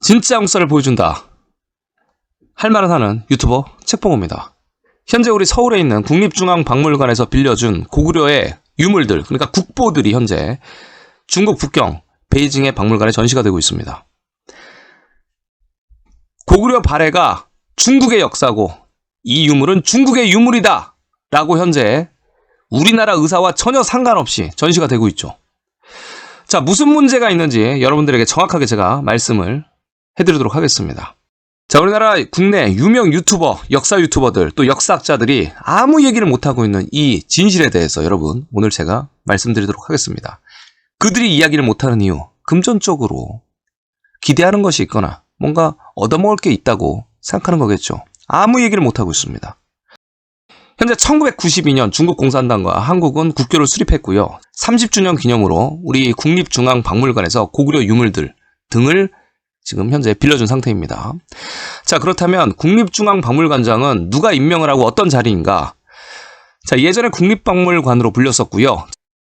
진짜 역사를 보여준다. 할 말은 하는 유튜버 책봉호입니다. 현재 우리 서울에 있는 국립중앙박물관에서 빌려준 고구려의 유물들, 그러니까 국보들이 현재 중국 북경 베이징의 박물관에 전시가 되고 있습니다. 고구려 발해가 중국의 역사고 이 유물은 중국의 유물이다 라고 현재 우리나라 의사와 전혀 상관없이 전시가 되고 있죠. 자, 무슨 문제가 있는지 여러분들에게 정확하게 제가 말씀을 해드리도록 하겠습니다. 자, 우리나라 국내 유명 유튜버, 역사 유튜버들, 또 역사학자들이 아무 얘기를 못하고 있는 이 진실에 대해서 여러분, 오늘 제가 말씀드리도록 하겠습니다. 그들이 이야기를 못하는 이유, 금전적으로 기대하는 것이 있거나 뭔가 얻어먹을 게 있다고 생각하는 거겠죠. 아무 얘기를 못하고 있습니다. 현재 1992년 중국 공산당과 한국은 국교를 수립했고요. 30주년 기념으로 우리 국립중앙박물관에서 고구려 유물들 등을 지금 현재 빌려준 상태입니다. 자, 그렇다면 국립중앙박물관장은 누가 임명을 하고 어떤 자리인가? 자, 예전에 국립박물관으로 불렸었고요.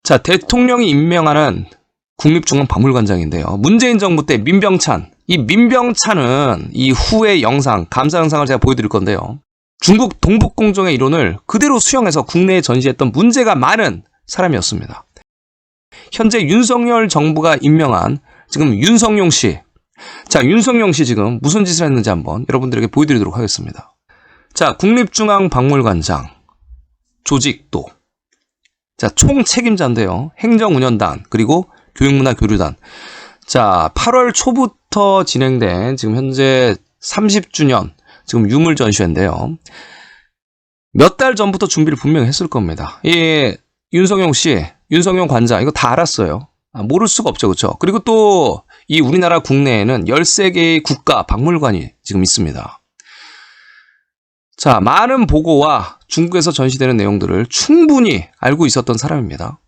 자, 대통령이 임명하는 국립중앙박물관장인데요. 문재인 정부 때 민병찬, 이 민병찬은 이 후의 영상, 감사 영상을 제가 보여드릴 건데요. 중국 동북공정의 이론을 그대로 수용해서 국내에 전시했던 문제가 많은 사람이었습니다. 현재 윤석열 정부가 임명한 지금 윤석용 씨. 자, 윤석용 씨 지금 무슨 짓을 했는지 한번 여러분들에게 보여드리도록 하겠습니다. 자, 국립중앙박물관장. 조직도. 자, 총 책임자인데요. 행정운영단, 그리고 교육문화교류단. 자, 8월 초부터 진행된 지금 현재 30주년 지금 유물 전시회인데요. 몇 달 전부터 준비를 분명히 했을 겁니다. 이 윤성용 씨, 윤성용 관장 이거 다 알았어요. 아, 모를 수가 없죠. 그렇죠? 그리고 또 이 우리나라 국내에는 13개의 국가 박물관이 지금 있습니다. 자, 많은 보고와 중국에서 전시되는 내용들을 충분히 알고 있었던 사람입니다.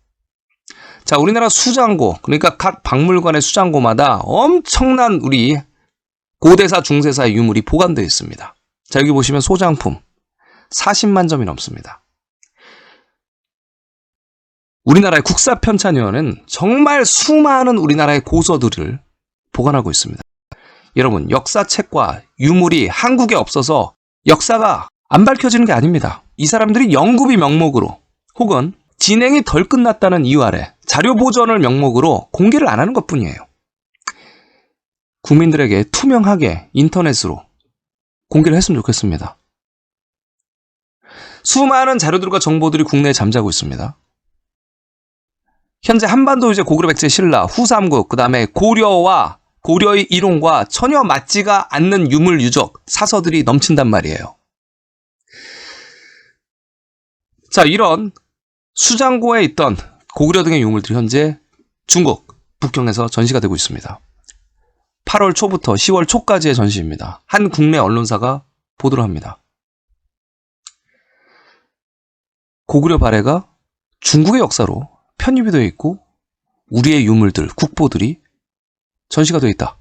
자, 우리나라 수장고, 그러니까 각 박물관의 수장고마다 엄청난 우리 고대사, 중세사의 유물이 보관되어 있습니다. 자, 여기 보시면 소장품 40만 점이 넘습니다. 우리나라의 국사편찬위원회는 정말 수많은 우리나라의 고서들을 보관하고 있습니다. 여러분, 역사책과 유물이 한국에 없어서 역사가 안 밝혀지는 게 아닙니다. 이 사람들이 연구비 명목으로 혹은 진행이 덜 끝났다는 이유 아래 자료 보존을 명목으로 공개를 안 하는 것 뿐이에요. 국민들에게 투명하게 인터넷으로 공개를 했으면 좋겠습니다. 수많은 자료들과 정보들이 국내에 잠자고 있습니다. 현재 한반도 이제 고구려 백제 신라, 후삼국, 그 다음에 고려와 고려의 이론과 전혀 맞지가 않는 유물 유적, 사서들이 넘친단 말이에요. 자, 이런 수장고에 있던 고구려 등의 유물들이 현재 중국, 북경에서 전시가 되고 있습니다. 8월 초부터 10월 초까지의 전시입니다. 한 국내 언론사가 보도를 합니다. 고구려 발해가 중국의 역사로 편입이 되어 있고 우리의 유물들, 국보들이 전시가 되어 있다.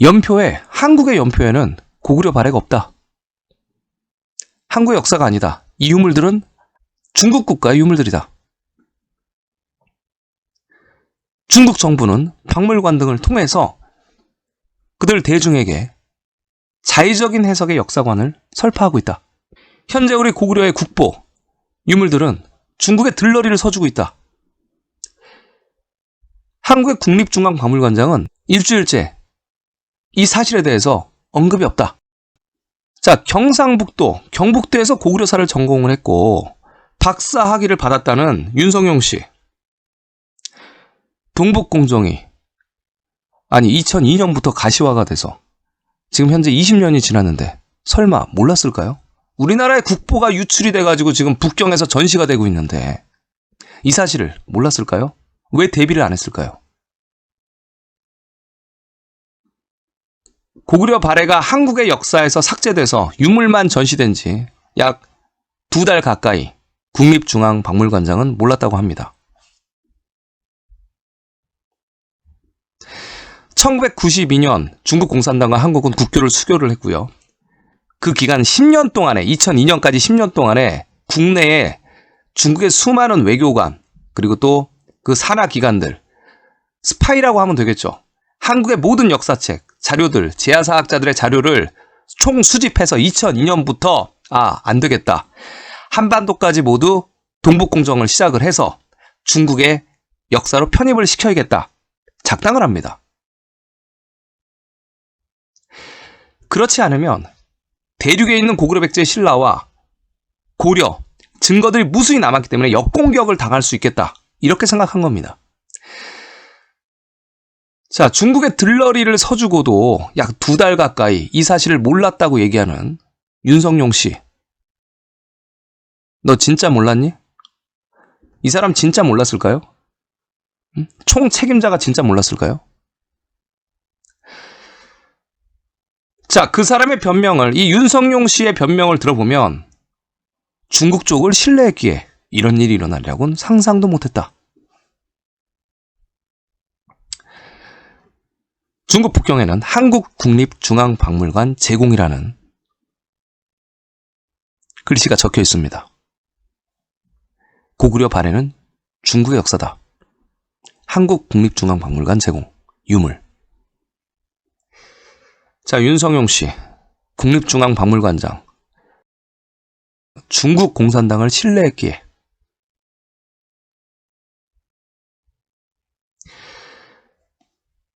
연표에 한국의 연표에는 고구려 발해가 없다. 한국의 역사가 아니다. 이 유물들은 중국 국가의 유물들이다. 중국 정부는 박물관 등을 통해서 그들 대중에게 자의적인 해석의 역사관을 설파하고 있다. 현재 우리 고구려의 국보, 유물들은 중국의 들러리를 서주고 있다. 한국의 국립중앙박물관장은 일주일째 이 사실에 대해서 언급이 없다. 자, 경상북도, 경북대에서 고구려사를 전공을 했고 박사 학위를 받았다는 윤성용 씨. 동북공정이 아니 2002년부터 가시화가 돼서 지금 현재 20년이 지났는데 설마 몰랐을까요? 우리나라의 국보가 유출이 돼가지고 지금 북경에서 전시가 되고 있는데 이 사실을 몰랐을까요? 왜 대비를 안 했을까요? 고구려 발해가 한국의 역사에서 삭제돼서 유물만 전시된 지 약 두 달 가까이 국립중앙박물관장은 몰랐다고 합니다. 1992년 중국 공산당과 한국은 국교를 수교를 했고요. 그 기간 10년 동안에 2002년까지 10년 동안에 국내에 중국의 수많은 외교관 그리고 또 그 산하 기관들 스파이라고 하면 되겠죠. 한국의 모든 역사책, 자료들, 제야사학자들의 자료를 총 수집해서 2002년부터 아, 안 되겠다. 한반도까지 모두 동북공정을 시작을 해서 중국의 역사로 편입을 시켜야겠다. 작당을 합니다. 그렇지 않으면 대륙에 있는 고구려 백제 신라와 고려 증거들이 무수히 남았기 때문에 역공격을 당할 수 있겠다. 이렇게 생각한 겁니다. 자, 중국의 들러리를 서주고도 약 두 달 가까이 이 사실을 몰랐다고 얘기하는 윤석용 씨. 너 진짜 몰랐니? 이 사람 진짜 몰랐을까요? 응? 총 책임자가 진짜 몰랐을까요? 자, 그 사람의 변명을, 이 윤석용 씨의 변명을 들어보면 중국 쪽을 신뢰했기에 이런 일이 일어나려고는 상상도 못했다. 중국 북경에는 한국국립중앙박물관 제공이라는 글씨가 적혀 있습니다. 고구려 발해는 중국의 역사다. 한국국립중앙박물관 제공, 유물. 자, 윤성용 씨, 국립중앙박물관장. 중국 공산당을 신뢰했기에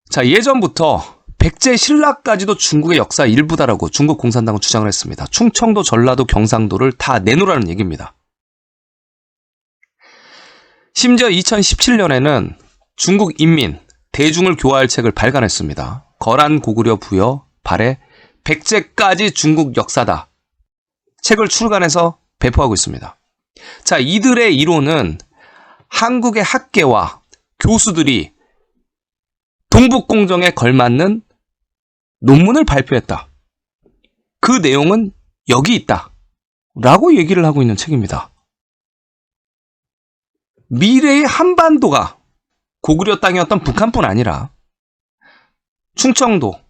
자, 예전부터 백제 신라까지도 중국의 역사 일부다라고 중국 공산당은 주장을 했습니다. 충청도, 전라도, 경상도를 다 내놓으라는 얘기입니다. 심지어 2017년에는 중국 인민 대중을 교화할 책을 발간했습니다. 거란 고구려 부여 발해 백제까지 중국 역사다. 책을 출간해서 배포하고 있습니다. 자, 이들의 이론은 한국의 학계와 교수들이 동북공정에 걸맞는 논문을 발표했다. 그 내용은 여기 있다. 라고 얘기를 하고 있는 책입니다. 미래의 한반도가 고구려 땅이었던 북한뿐 아니라 충청도,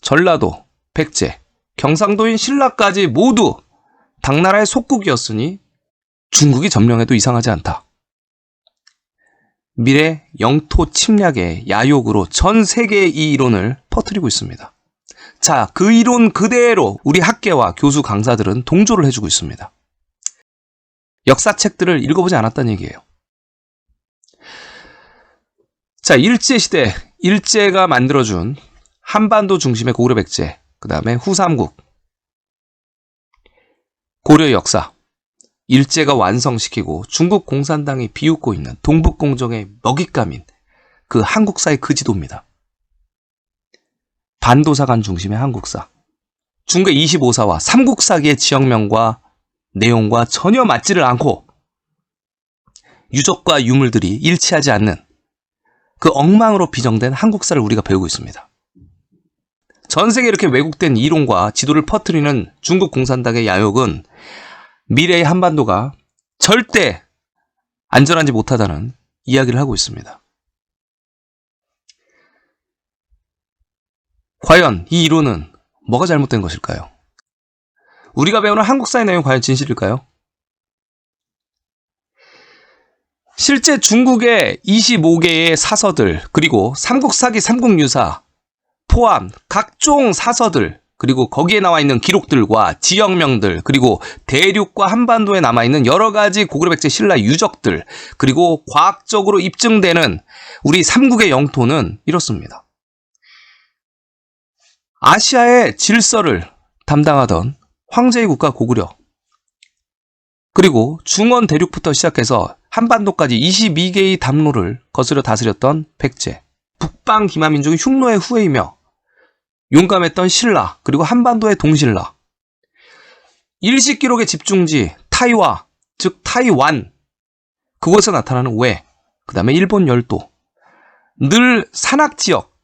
전라도, 백제, 경상도인 신라까지 모두 당나라의 속국이었으니 중국이 점령해도 이상하지 않다. 미래 영토 침략의 야욕으로 전 세계의 이 이론을 퍼뜨리고 있습니다. 자, 그 이론 그대로 우리 학계와 교수 강사들은 동조를 해주고 있습니다. 역사책들을 읽어보지 않았다는 얘기예요. 자, 일제시대, 일제가 만들어준 한반도 중심의 고구려 백제, 그 다음에 후삼국, 고려 역사, 일제가 완성시키고 중국 공산당이 비웃고 있는 동북공정의 먹잇감인 그 한국사의 그 지도입니다. 반도사관 중심의 한국사. 중국 25사와 삼국사기의 지역명과 내용과 전혀 맞지를 않고 유적과 유물들이 일치하지 않는 그 엉망으로 비정된 한국사를 우리가 배우고 있습니다. 전 세계 이렇게 왜곡된 이론과 지도를 퍼뜨리는 중국 공산당의 야욕은 미래의 한반도가 절대 안전하지 못하다는 이야기를 하고 있습니다. 과연 이 이론은 뭐가 잘못된 것일까요? 우리가 배우는 한국사의 내용 과연 진실일까요? 실제 중국의 25개의 사서들, 그리고 삼국사기 삼국유사, 포함 각종 사서들, 그리고 거기에 나와 있는 기록들과 지역명들, 그리고 대륙과 한반도에 남아 있는 여러 가지 고구려 백제 신라 유적들, 그리고 과학적으로 입증되는 우리 삼국의 영토는 이렇습니다. 아시아의 질서를 담당하던 황제의 국가 고구려, 그리고 중원 대륙부터 시작해서 한반도까지 22개의 담로를 거스려 다스렸던 백제, 북방 기마민족의 흉노의 후예이며 용감했던 신라, 그리고 한반도의 동신라. 일식 기록의 집중지 타이와, 즉 타이완. 그곳에 나타나는 왜, 그 다음에 일본 열도. 늘 산악 지역,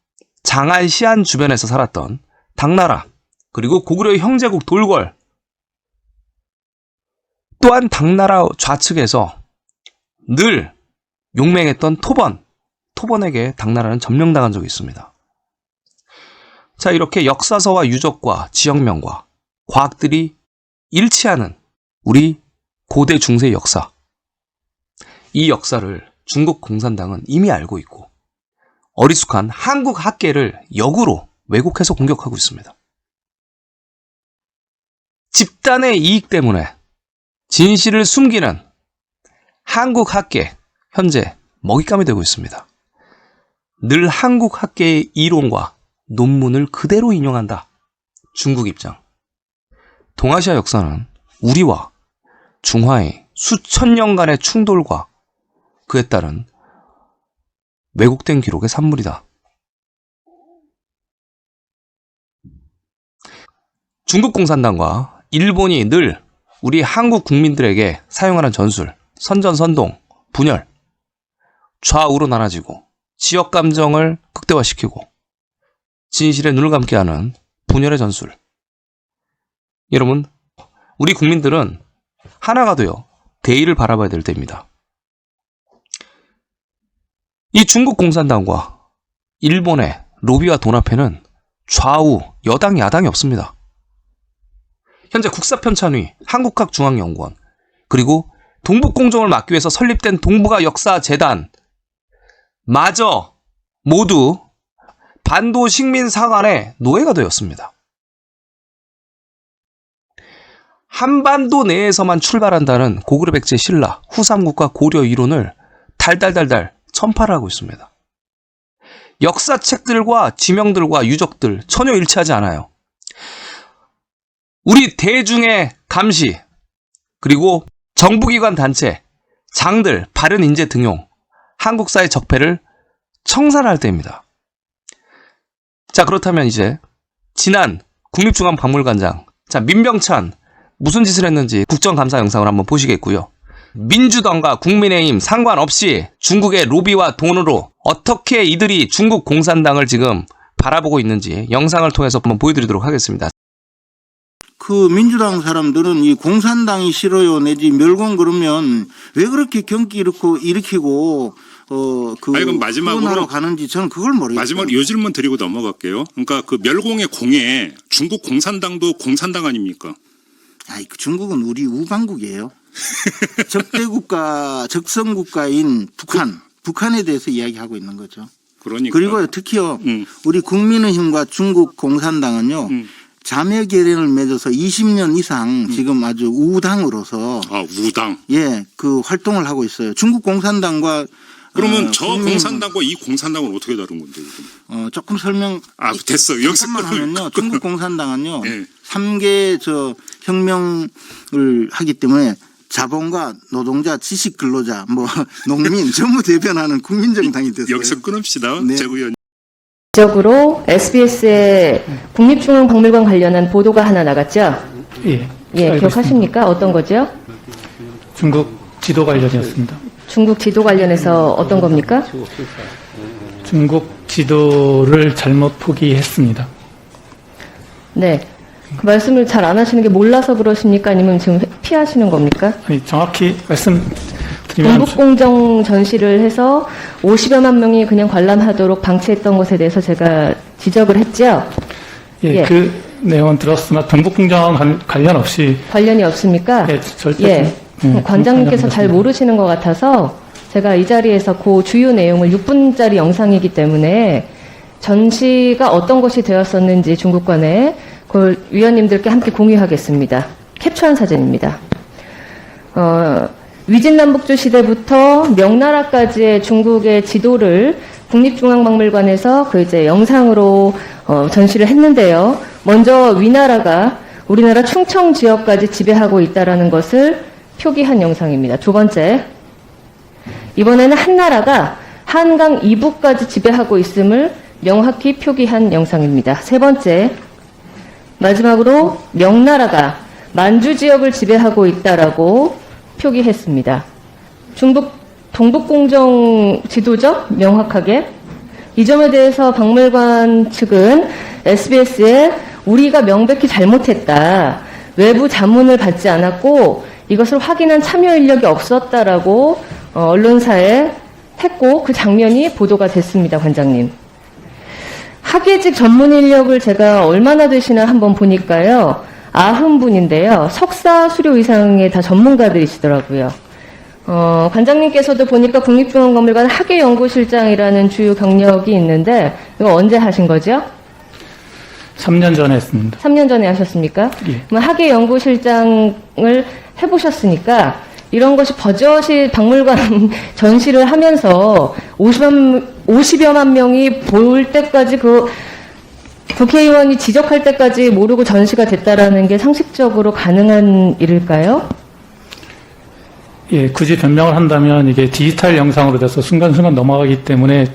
장안 시안 주변에서 살았던 당나라, 그리고 고구려의 형제국 돌궐. 또한 당나라 좌측에서 늘 용맹했던 토번, 토번에게 당나라는 점령당한 적이 있습니다. 자, 이렇게 역사서와 유적과 지역명과 과학들이 일치하는 우리 고대 중세 역사. 이 역사를 중국 공산당은 이미 알고 있고, 어리숙한 한국 학계를 역으로 왜곡해서 공격하고 있습니다. 집단의 이익 때문에 진실을 숨기는 한국 학계, 현재 먹잇감이 되고 있습니다. 늘 한국 학계의 이론과 논문을 그대로 인용한다. 중국 입장. 동아시아 역사는 우리와 중화의 수천 년간의 충돌과 그에 따른 왜곡된 기록의 산물이다. 중국 공산당과 일본이 늘 우리 한국 국민들에게 사용하는 전술, 선전선동, 분열, 좌우로 나눠지고 지역 감정을 극대화시키고 진실에 눈을 감게 하는 분열의 전술. 여러분, 우리 국민들은 하나가 되어 대의를 바라봐야 될 때입니다. 이 중국 공산당과 일본의 로비와 돈 앞에는 좌우, 여당, 야당이 없습니다. 현재 국사편찬위, 한국학중앙연구원, 그리고 동북공정을 막기 위해서 설립된 동북아 역사재단, 마저 모두 반도 식민 사관의 노예가 되었습니다. 한반도 내에서만 출발한다는 고구려 백제 신라, 후삼국과 고려 이론을 달달달달 천파를 하고 있습니다. 역사책들과 지명들과 유적들 전혀 일치하지 않아요. 우리 대중의 감시, 그리고 정부기관 단체, 장들, 바른 인재 등용, 한국사의 적폐를 청산할 때입니다. 자, 그렇다면 이제, 지난 국립중앙박물관장, 자, 민병찬, 무슨 짓을 했는지 국정감사 영상을 한번 보시겠고요. 민주당과 국민의힘 상관없이 중국의 로비와 돈으로 어떻게 이들이 중국 공산당을 지금 바라보고 있는지 영상을 통해서 한번 보여드리도록 하겠습니다. 그 민주당 사람들은 이 공산당이 싫어요 내지 멸공 그러면 왜 그렇게 경기 일으키고 어그 아니, 그럼 마지막으로- 하러 가는지 저는 그걸 모르겠어요. 마지막 요 질문 드리고 넘어갈게요. 그러니까 그 멸공의 공에 중국 공산당도 공산당 아닙니까? 아이 그 중국은 우리 우방국이에요. 적대 국가 적성 국가인 북한 북한에 대해서 이야기하고 있는 거죠. 그러니까 그리고 특히요 음. 우리 국민의힘과 중국 공산당은요 음. 자매 결연을 맺어서 20년 이상 지금 아주 우당으로서 아 우당. 예, 그 활동을 하고 있어요. 중국 공산당과 그러면 어, 저 국민- 공산당과 이 공산당은 어떻게 다른 건데? 이건? 어, 조금 설명 아 됐어. 여기서 잠깐만 하면요. 중국 공산당은요. 예. 삼 3개 저 혁명을 하기 때문에 자본가, 노동자, 지식 근로자, 뭐 농민 전부 대변하는 국민정당이 됐어요. 여기서 끊읍시다. 네. 제 의원. 적으로 SBS의 국립중앙박물관 관련한 보도가 하나 나갔죠? 예. 예, 기억하십니까? 어떤 거죠? 중국 지도 관련이었습니다. 중국 지도 관련해서 어떤 겁니까? 중국 지도를 잘못 포기했습니다. 네. 그 말씀을 잘 안 하시는 게 몰라서 그러십니까? 아니면 지금 회- 피하시는 겁니까? 아니 정확히 말씀드리면 동북공정 전시를 해서 50여만 명이 그냥 관람하도록 방치했던 것에 대해서 제가 지적을 했죠? 예, 예. 그 내용은 들었으나 동북공정 관- 관련 없이 관련이 없습니까? 예, 절대 예. 좀, 예, 관장님께서 잘 없습니다. 모르시는 것 같아서 제가 이 자리에서 그 주요 내용을 6분짜리 영상이기 때문에 전시가 어떤 것이 되었었는지 중국관에 그걸 위원님들께 함께 공유하겠습니다. 캡처한 사진입니다. 어, 위진남북조 시대부터 명나라까지의 중국의 지도를 국립중앙박물관에서 그 이제 영상으로 어, 전시를 했는데요. 먼저 위나라가 우리나라 충청 지역까지 지배하고 있다라는 것을 표기한 영상입니다. 두 번째, 이번에는 한나라가 한강 이북까지 지배하고 있음을 명확히 표기한 영상입니다. 세 번째, 마지막으로 명나라가 만주 지역을 지배하고 있다라고 표기했습니다. 중국 동북공정 지도죠? 명확하게. 이 점에 대해서 박물관 측은 SBS에 우리가 명백히 잘못했다. 외부 자문을 받지 않았고 이것을 확인한 참여 인력이 없었다라고 어, 언론사에 했고 그 장면이 보도가 됐습니다, 관장님. 학예직 전문 인력을 제가 얼마나 되시나 한번 보니까요. 아흔 분인데요. 석사 수료 이상의 다 전문가들이시더라고요. 어, 관장님께서도 보니까 국립중앙박물관 학예연구실장이라는 주요 경력이 있는데 이거 언제 하신 거죠? 3년 전에 했습니다. 3년 전에 하셨습니까? 예. 그럼 학예연구실장을 해보셨으니까 이런 것이 버젓이 박물관 전시를 하면서 50만, 50여만 명이 볼 때까지 그 국회의원이 지적할 때까지 모르고 전시가 됐다라는 게 상식적으로 가능한 일일까요? 예, 굳이 변명을 한다면 이게 디지털 영상으로 돼서 순간순간 넘어가기 때문에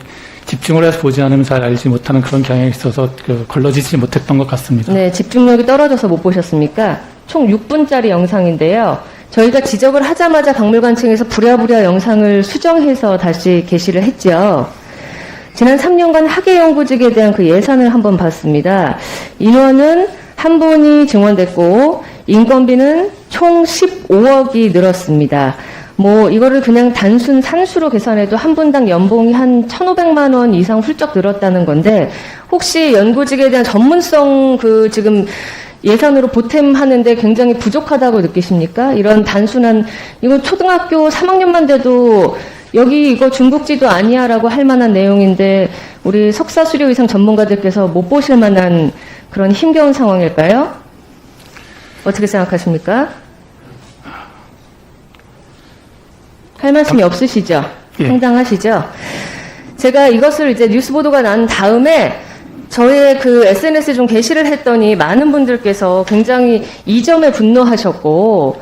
집중을 해서 보지 않으면 잘 알지 못하는 그런 경향이 있어서 그 걸러지지 못했던 것 같습니다. 네, 집중력이 떨어져서 못 보셨습니까? 총 6분짜리 영상인데요. 저희가 지적을 하자마자 박물관 층에서 부랴부랴 영상을 수정해서 다시 게시를 했죠. 지난 3년간 학예 연구직에 대한 그 예산을 한번 봤습니다. 인원은 한 분이 증원됐고 인건비는 총 15억이 늘었습니다. 뭐 이거를 그냥 단순 산수로 계산해도 한 분당 연봉이 한 1,500만 원 이상 훌쩍 늘었다는 건데 혹시 연구직에 대한 전문성 그 지금 예산으로 보탬하는데 굉장히 부족하다고 느끼십니까? 이런 단순한 이거 초등학교 3학년만 돼도 여기 이거 중국지도 아니야라고 할 만한 내용인데 우리 석사 수료 이상 전문가들께서 못 보실 만한 그런 힘겨운 상황일까요? 어떻게 생각하십니까? 할 말씀이 없으시죠? 예. 상당하시죠? 제가 이것을 이제 뉴스 보도가 난 다음에 저의 그 SNS에 좀 게시를 했더니 많은 분들께서 굉장히 이 점에 분노하셨고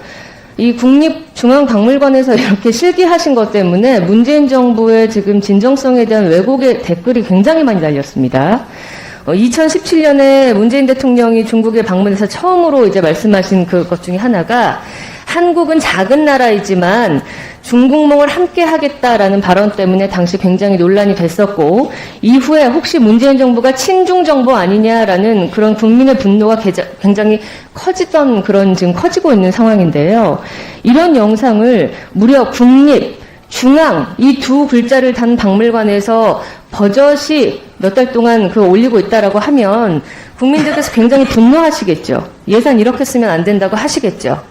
이 국립중앙박물관에서 이렇게 실기하신 것 때문에 문재인 정부의 지금 진정성에 대한 왜곡의 댓글이 굉장히 많이 달렸습니다. 2017년에 문재인 대통령이 중국에 방문해서 처음으로 이제 말씀하신 그것 중에 하나가 한국은 작은 나라이지만 중국몽을 함께 하겠다라는 발언 때문에 당시 굉장히 논란이 됐었고 이후에 혹시 문재인 정부가 친중 정부 아니냐라는 그런 국민의 분노가 굉장히 커지던 그런 지금 커지고 있는 상황인데요. 이런 영상을 무려 국립 중앙 이 두 글자를 단 박물관에서 버젓이 몇 달 동안 그 올리고 있다라고 하면 국민들께서 굉장히 분노하시겠죠. 예산 이렇게 쓰면 안 된다고 하시겠죠.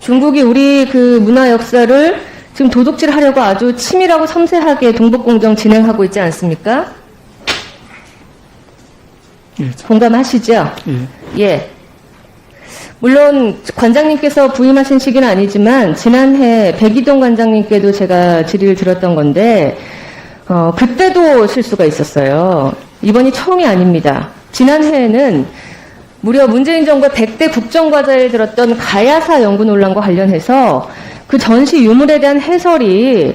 중국이 우리 그 문화 역사를 지금 도둑질하려고 아주 치밀하고 섬세하게 동북공정 진행하고 있지 않습니까? 예, 공감하시죠? 예. 예. 물론 관장님께서 부임하신 시기는 아니지만 지난해 백이동 관장님께도 제가 질의를 드렸던 건데 어, 그때도 실수가 있었어요. 이번이 처음이 아닙니다. 지난해에는 무려 문재인 정부의 100대 국정과제에 들었던 가야사 연구 논란과 관련해서 그 전시 유물에 대한 해설이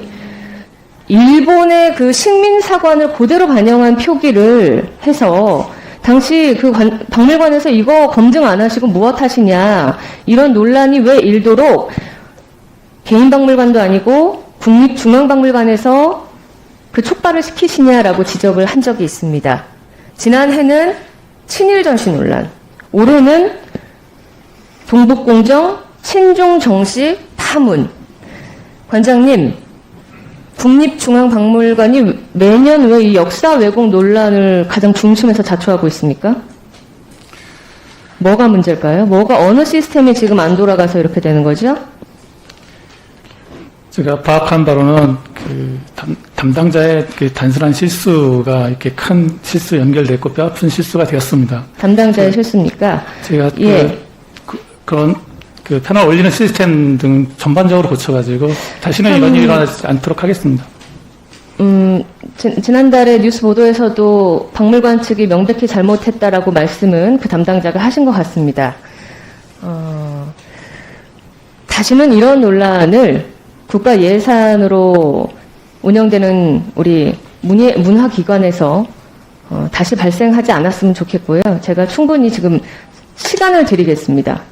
일본의 그 식민사관을 그대로 반영한 표기를 해서 당시 그 관- 박물관에서 이거 검증 안 하시고 무엇 하시냐 이런 논란이 왜 일도록 개인 박물관도 아니고 국립중앙박물관에서 그 촉발을 시키시냐라고 지적을 한 적이 있습니다. 지난해는 친일 전시 논란, 올해는 동북공정 친중 정식 파문. 관장님, 국립중앙박물관이 매년 왜 이 역사 왜곡 논란을 가장 중심에서 자초하고 있습니까? 뭐가 문제일까요? 뭐가 어느 시스템이 지금 안 돌아가서 이렇게 되는 거죠? 제가 파악한 바로는 그 담, 담당자의 그 단순한 실수가 이렇게 큰 실수 연결됐고 뼈아픈 실수가 되었습니다. 담당자의 실수입니까? 제가 예. 그, 그런 그 패널 올리는 시스템 등 전반적으로 고쳐가지고 다시는 이런 일이 일어나지 않도록 하겠습니다. 음, 지, 지난달에 뉴스 보도에서도 박물관 측이 명백히 잘못했다라고 말씀은 그 담당자가 하신 것 같습니다. 어, 다시는 이런 논란을 국가 예산으로 운영되는 우리 문예, 문화기관에서 어, 다시 발생하지 않았으면 좋겠고요. 제가 충분히 지금 시간을 드리겠습니다.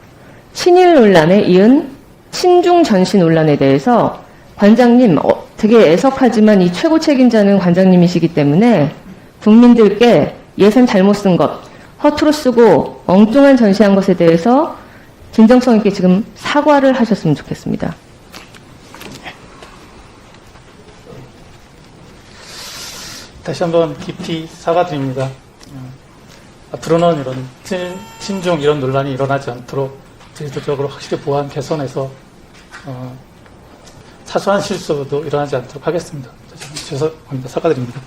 친일 논란에 이은 친중 전시 논란에 대해서 관장님 어, 되게 애석하지만 이 최고 책임자는 관장님이시기 때문에 국민들께 예산 잘못 쓴 것, 허투루 쓰고 엉뚱한 전시한 것에 대해서 진정성 있게 지금 사과를 하셨으면 좋겠습니다. 다시 한번 깊이 사과드립니다. 어, 앞으로는 이런 친, 친중 이런 논란이 일어나지 않도록 제도적으로 확실히 보완 개선해서 어, 사소한 실수도 일어나지 않도록 하겠습니다. 죄송합니다. 사과드립니다.